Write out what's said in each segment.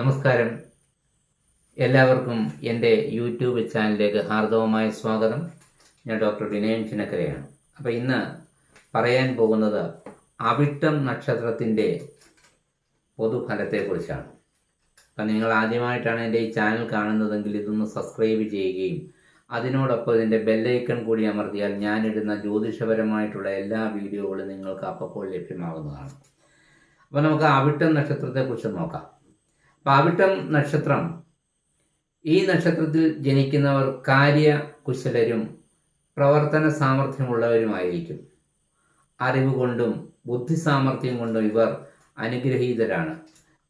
നമസ്കാരം. എല്ലാവർക്കും എന്റെ യൂട്യൂബ് ചാനലിലേക്ക് ഹാർദവമായ സ്വാഗതം. ഞാൻ ഡോക്ടർ വിനയൻ ചിനക്കരയാണ് അപ്പോൾ ഇന്ന് പറയാൻ പോകുന്നത് അവിട്ടം നക്ഷത്രത്തിന്റെ പൊതുഫലത്തെക്കുറിച്ചാണ്. അപ്പം നിങ്ങൾ ആദ്യമായിട്ടാണ് എന്റെ ഈ ചാനൽ കാണുന്നതെങ്കിൽ ഇതൊന്ന് സബ്സ്ക്രൈബ് ചെയ്യുകയും അതിനോടൊപ്പം ഇതിന്റെ ബെല്ലൈക്കൺ കൂടി അമർത്തിയാൽ ഞാനിടുന്ന ജ്യോതിഷപരമായിട്ടുള്ള എല്ലാ വീഡിയോകളും നിങ്ങൾക്ക് അപ്പോൾ ലഭ്യമാകുന്നതാണ്. അപ്പോൾ നമുക്ക് അവിട്ടം നക്ഷത്രത്തെക്കുറിച്ച് നോക്കാം. അപ്പോൾ അവിട്ടം നക്ഷത്രം. ഈ നക്ഷത്രത്തിൽ ജനിക്കുന്നവർ കാര്യ കാര്യകുശലരും പ്രവർത്തന സാമർഥ്യമുള്ളവരുമായിരിക്കും അറിവ് കൊണ്ടും ബുദ്ധി സാമർഥ്യം കൊണ്ടും ഇവർ അനുഗ്രഹീതരാണ്.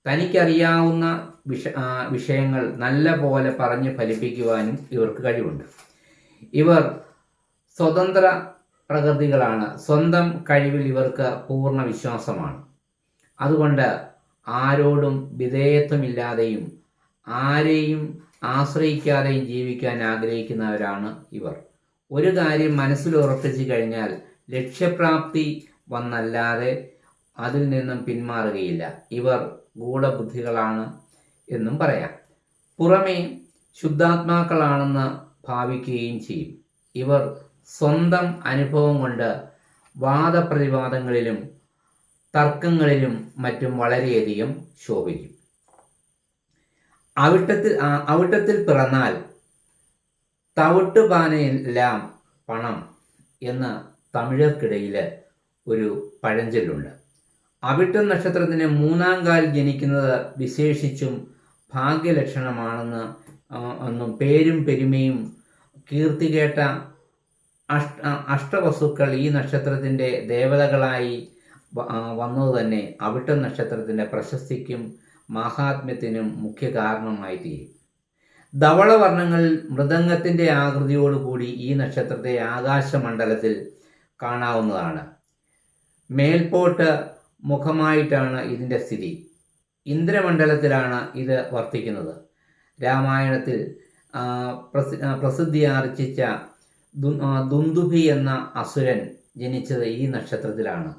തനിക്കറിയാവുന്ന വിഷ വിഷയങ്ങൾ നല്ല പോലെ പറഞ്ഞ് ഫലിപ്പിക്കുവാനും ഇവർക്ക് കഴിവുണ്ട്. ഇവർ സ്വതന്ത്ര പ്രകൃതികളാണ്. സ്വന്തം കഴിവിൽ ഇവർക്ക് പൂർണ വിശ്വാസമാണ്. അതുകൊണ്ട് ആരോടും വിധേയത്വമില്ലാതെയും ആരെയും ആശ്രയിക്കാതെയും ജീവിക്കാൻ ആഗ്രഹിക്കുന്നവരാണ് ഇവർ. ഒരു കാര്യം മനസ്സിൽ ഉറപ്പിച്ചു കഴിഞ്ഞാൽ ലക്ഷ്യപ്രാപ്തി വന്നല്ലാതെ അതിൽ നിന്നും പിന്മാറുകയില്ല. ഇവർ ഗൂഢബുദ്ധികളാണ് എന്നും പറയാം. പുറമേ ശുദ്ധാത്മാക്കളാണെന്ന് ഭാവിക്കുകയും ചെയ്യും. ഇവർ സ്വന്തം അനുഭവം കൊണ്ട് വാദപ്രതിവാദങ്ങളിലും തർക്കങ്ങളിലും മറ്റും വളരെയധികം ശോഭിക്കും. അവിട്ടത്തിൽ അവിട്ടത്തിൽ പിറന്നാൽ തവിട്ടുപാനയെല്ലാം പണം എന്ന് തമിഴർക്കിടയിൽ ഒരു പഴഞ്ചൊല്ലുണ്ട്. അവിട്ടം നക്ഷത്രത്തിന് മൂന്നാം കാൽ ജനിക്കുന്നത് വിശേഷിച്ചും ഭാഗ്യലക്ഷണമാണെന്ന് ഒന്നും പേരും പെരുമയും കീർത്തി കേട്ട അഷ്ട അഷ്ടവസ്തുക്കൾ ഈ നക്ഷത്രത്തിന്റെ ദേവതകളായി വന്നത് തന്നെ അവിട്ടം നക്ഷത്രത്തിന്റെ പ്രശസ്തിക്കും മാഹാത്മ്യത്തിനും മുഖ്യ കാരണമായി തീരും ധവളവർണങ്ങളിൽ മൃദംഗത്തിന്റെ ആകൃതിയോടുകൂടി ഈ നക്ഷത്രത്തെ ആകാശമണ്ഡലത്തിൽ കാണാവുന്നതാണ്. മേൽപോട്ട് മുഖമായിട്ടാണ് ഇതിന്റെ സ്ഥിതി. ഇന്ദ്രമണ്ഡലത്തിലാണ് ഇത് വർത്തിക്കുന്നത്. രാമായണത്തിൽ പ്രസിദ്ധി ആർജിച്ച ദുന്ദുഭി എന്ന അസുരൻ ജനിച്ചത് ഈ നക്ഷത്രത്തിലാണ്.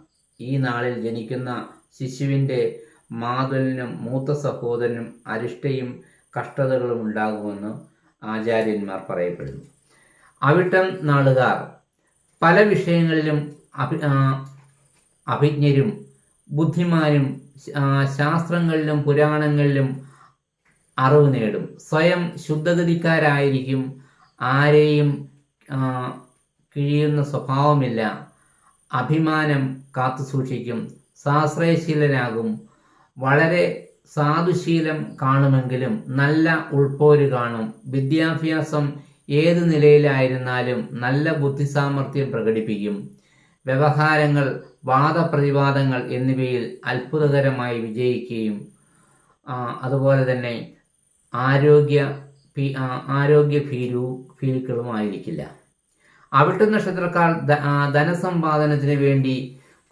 ഈ നാളിൽ ജനിക്കുന്ന ശിശുവിന്റെ മാതുലിനും മൂത്ത സഹോദരനും അരിഷ്ടയും കഷ്ടതകളും ഉണ്ടാകുമെന്ന് ആചാര്യന്മാർ പറയപ്പെടുന്നു. അവിട്ടം നാളുകാർ പല വിഷയങ്ങളിലും അഭി അഭിജ്ഞരും ബുദ്ധിമാരും ശാസ്ത്രങ്ങളിലും പുരാണങ്ങളിലും അറിവ് നേടും. സ്വയം ശുദ്ധഗതിക്കാരായിരിക്കും. ആരെയും കിഴിയുന്ന സ്വഭാവമില്ല. അഭിമാനം കാത്തു സൂക്ഷിക്കും സാശ്രയശീലനാകും വളരെ സാധുശീലം കാണുമെങ്കിലും നല്ല ഉൾപ്പോര് കാണും. വിദ്യാഭ്യാസം ഏത് നിലയിലായിരുന്നാലും നല്ല ബുദ്ധിസാമർഥ്യം പ്രകടിപ്പിക്കും. വ്യവഹാരങ്ങൾ വാദപ്രതിവാദങ്ങൾ എന്നിവയിൽ അത്ഭുതകരമായി വിജയിക്കുകയും അതുപോലെ തന്നെ ആരോഗ്യ ആരോഗ്യ ഭീരു ഭീരുക്കളുമായിരിക്കില്ല. അവിട്ട നക്ഷത്രക്കാർ ധനസമ്പാദനത്തിന് വേണ്ടി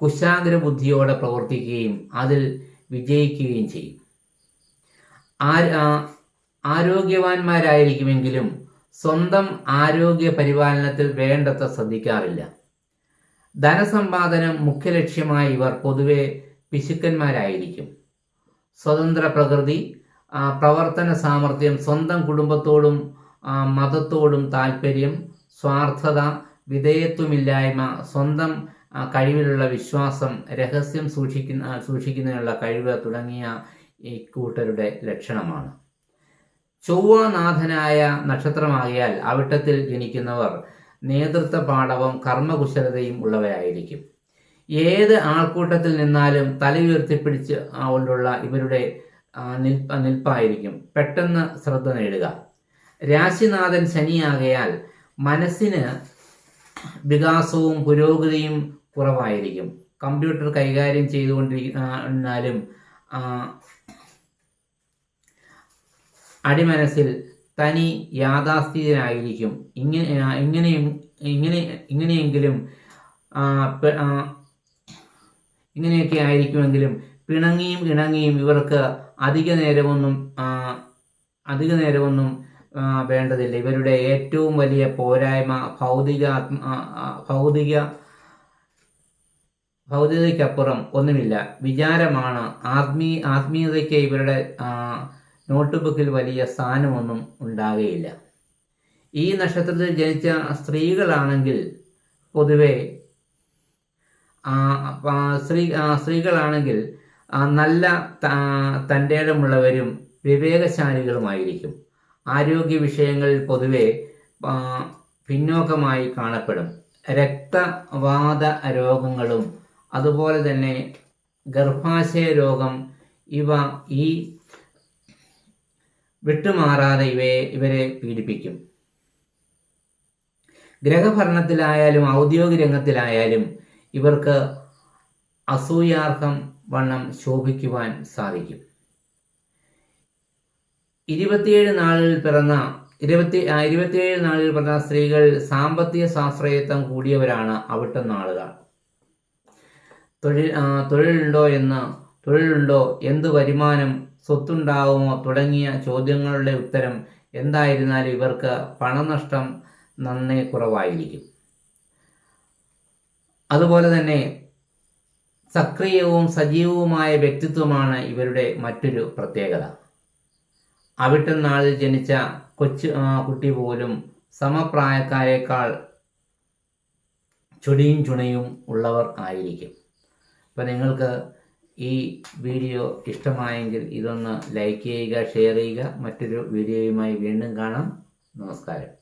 കുശാഗ്ര ബുദ്ധിയോടെ പ്രവർത്തിക്കുകയും അതിൽ വിജയിക്കുകയും ചെയ്യും. ആരോഗ്യവാന്മാരായിരിക്കുമെങ്കിലും സ്വന്തം ആരോഗ്യ പരിപാലനത്തിൽ വേണ്ടത്ര ശ്രദ്ധിക്കാറില്ല. ധനസമ്പാദനം മുഖ്യ ലക്ഷ്യമായി ഇവർ പൊതുവെ പിശുക്കന്മാരായിരിക്കും. സ്വതന്ത്ര പ്രകൃതി പ്രവർത്തന സാമർഥ്യം സ്വന്തം കുടുംബത്തോടും മതത്തോടും താല്പര്യം സ്വാർത്ഥത വിധേയത്വമില്ലായ്മ സ്വന്തം കഴിവിലുള്ള വിശ്വാസം രഹസ്യം സൂക്ഷിക്കുന്ന സൂക്ഷിക്കുന്നതിനുള്ള കഴിവ് തുടങ്ങിയ ഈ കൂട്ടരുടെ ലക്ഷണമാണ്. ചൊവ്വനാഥനായ നക്ഷത്രമാകിയാൽ അവിട്ടത്തിൽ ജനിക്കുന്നവർ നേതൃത്വ പാഠവും കർമ്മകുശലതയും ഉള്ളവരായിരിക്കും. ഏത് ആൾക്കൂട്ടത്തിൽ നിന്നാലും തല ഉയർത്തിപ്പിടിച്ച് കൊണ്ടുള്ള ഇവരുടെ നിൽപ്പ നിൽപ്പായിരിക്കും. പെട്ടെന്ന് ശ്രദ്ധ നേടുക. രാശിനാഥൻ ശനിയാകയാൽ മനസ്സിന് വികാസവും പുരോഗതിയും കുറവായിരിക്കും. കമ്പ്യൂട്ടർ കൈകാര്യം ചെയ്തുകൊണ്ടിരിക്കുന്നാലും അടിമനസ്സിൽ തനി യാഥാസ്ഥിതനായിരിക്കും ഇങ്ങനെ ഇങ്ങനെയും ഇങ്ങനെ ഇങ്ങനെയെങ്കിലും ഇങ്ങനെയൊക്കെ ആയിരിക്കുമെങ്കിലും പിണങ്ങിയും ഇണങ്ങിയും ഇവർക്ക് അധിക നേരമൊന്നും അധിക നേരമൊന്നും വേണ്ടതില്ല. ഇവരുടെ ഏറ്റവും വലിയ പോരായ്മ ഭൗതിക ഭൗതിക ഭൗതികതയ്ക്കപ്പുറം ഒന്നുമില്ല. വിചാരമാണ്. ആത്മീ ആത്മീയതയ്ക്ക് ഇവരുടെ നോട്ട് ബുക്കിൽ വലിയ സ്ഥാനമൊന്നും ഉണ്ടാകുകയില്ല ഈ നക്ഷത്രത്തിൽ ജനിച്ച സ്ത്രീകളാണെങ്കിൽ പൊതുവെ സ്ത്രീ സ്ത്രീകളാണെങ്കിൽ നല്ല തന്റെ ഇടമുള്ളവരും വിവേകശാലികളുമായിരിക്കും. ആരോഗ്യ വിഷയങ്ങളിൽ പൊതുവെ പിന്നോക്കമായി കാണപ്പെടും. രക്തവാത രോഗങ്ങളും അതുപോലെ തന്നെ ഗർഭാശയ രോഗം ഇവ ഈ വിട്ടുമാറാതെ ഇവയെ ഇവരെ പീഡിപ്പിക്കും. ഗ്രഹഭരണത്തിലായാലും ഔദ്യോഗിക രംഗത്തിലായാലും ഇവർക്ക് അസൂയാർഹം വണ്ണം ശോഭിക്കുവാൻ സാധിക്കും. ഇരുപത്തിയേഴ് നാളിൽ പിറന്ന ഇരുപത്തി ഇരുപത്തിയേഴ് നാളിൽ പിറന്ന സ്ത്രീകൾ സാമ്പത്തിക സാശ്രയത്വം കൂടിയവരാണ് അവിട്ട നാളുകൾ തൊഴിൽ തൊഴിലുണ്ടോ എന്ന് തൊഴിലുണ്ടോ എന്ത് വരുമാനം സ്വത്തുണ്ടാവുമോ തുടങ്ങിയ ചോദ്യങ്ങളുടെ ഉത്തരം എന്തായിരുന്നാലും ഇവർക്ക് പണനഷ്ടം നന്നേ കുറവായിരിക്കും. അതുപോലെ തന്നെ സക്രിയവും സജീവവുമായ വ്യക്തിത്വമാണ് ഇവരുടെ മറ്റൊരു പ്രത്യേകത. അവിട്ടം നാളിൽ ജനിച്ച കൊച്ചു കുട്ടി പോലും സമപ്രായക്കാരേക്കാൾ ചുടിയും ചുണയും ഉള്ളവർ ആയിരിക്കും. അപ്പോൾ നിങ്ങൾക്ക് ഈ വീഡിയോ ഇഷ്ടമായെങ്കിൽ ഇതൊന്ന് ലൈക്ക് ചെയ്യുക ഷെയർ ചെയ്യുക. മറ്റൊരു വീഡിയോയുമായി വീണ്ടും കാണാം. നമസ്കാരം.